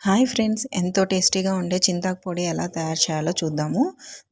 Hi friends. ఎంతో టేస్టీగా ఉండే చింతాకు పొడి ఎలా తయారు చేయాలో చూద్దాము.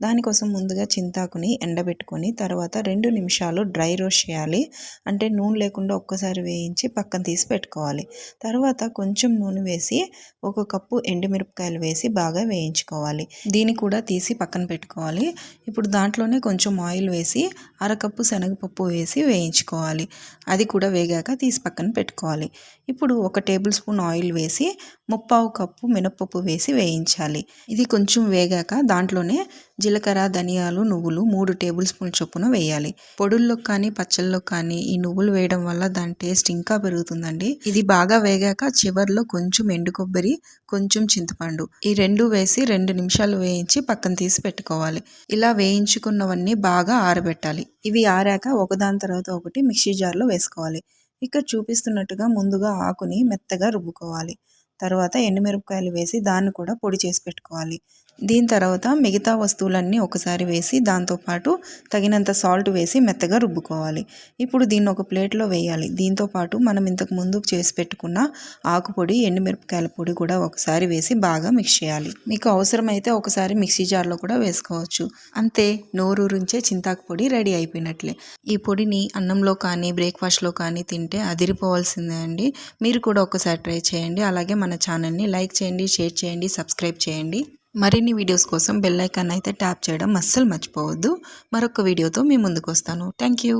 దానికోసం ముందుగా చింతాకుని ఎండబెట్టుకొని తర్వాత రెండు నిమిషాలు డ్రై రోస్ట్ చేయాలి. అంటే నూనె లేకుండా ఒక్కసారి వేయించి పక్కన తీసి పెట్టుకోవాలి. తర్వాత కొంచెం నూనె వేసి ఒక కప్పు ఎండుమిరపకాయలు వేసి బాగా వేయించుకోవాలి. దీన్ని కూడా తీసి పక్కన పెట్టుకోవాలి. ఇప్పుడు దాంట్లోనే కొంచెం ఆయిల్ వేసి అరకప్పు శనగపప్పు వేసి వేయించుకోవాలి. అది కూడా వేగాక తీసి పక్కన పెట్టుకోవాలి. ఇప్పుడు ఒక టేబుల్ స్పూన్ ఆయిల్ వేసి ముప్పావు కప్పు మినపప్పు వేసి వేయించాలి. ఇది కొంచెం వేగాక దాంట్లోనే జీలకర్ర ధనియాలు నువ్వులు మూడు టేబుల్ స్పూన్ చొప్పున వేయాలి. పొడుల్లో కానీ పచ్చళ్ళలో కానీ ఈ నువ్వులు వేయడం వల్ల దాని టేస్ట్ ఇంకా పెరుగుతుందండి. ఇది బాగా వేగాక చివర్లో కొంచెం ఎండు కొబ్బరి కొంచెం చింతపండు ఈ రెండు వేసి రెండు నిమిషాలు వేయించి పక్కన తీసి పెట్టుకోవాలి. ఇలా వేయించుకున్నవన్నీ బాగా ఆరబెట్టాలి. ఇవి ఆరాక ఒకదాని తర్వాత ఒకటి మిక్సీ జార్లో వేసుకోవాలి. ఇక్కడ చూపిస్తున్నట్టుగా ముందుగా ఆకుని మెత్తగా రుబ్బుకోవాలి. తర్వాత ఎండుమిరపకాయలు వేసి దాన్ని కూడా పొడి చేసి పెట్టుకోవాలి. దీని తర్వాత మిగతా వస్తువులన్నీ ఒకసారి వేసి దాంతోపాటు తగినంత సాల్ట్ వేసి మెత్తగా రుబ్బుకోవాలి. ఇప్పుడు దీన్ని ఒక ప్లేట్లో వేయాలి. దీంతోపాటు మనం ఇంతకు ముందు చేసి పెట్టుకున్న ఆకుపొడి ఎండుమిరపకాయల పొడి కూడా ఒకసారి వేసి బాగా మిక్స్ చేయాలి. మీకు అవసరమైతే ఒకసారి మిక్సీ జార్లో కూడా వేసుకోవచ్చు. అంతే నోరూరించే చింతాకు పొడి రెడీ అయిపోయినట్లే. ఈ పొడిని అన్నంలో కానీ బ్రేక్ఫాస్ట్లో కానీ తింటే అదిరిపోవాల్సిందే అండి. మీరు కూడా ఒకసారి ట్రై చేయండి. అలాగే మన ఛానల్ని లైక్ చేయండి షేర్ చేయండి సబ్స్క్రైబ్ చేయండి. మరిన్ని వీడియోస్ కోసం బెల్ ఐకాన్ అయితే ట్యాప్ చేయడం అస్సలు మర్చిపోవద్దు. మరొక వీడియోతో మీ ముందుకు వస్తాను. Thank you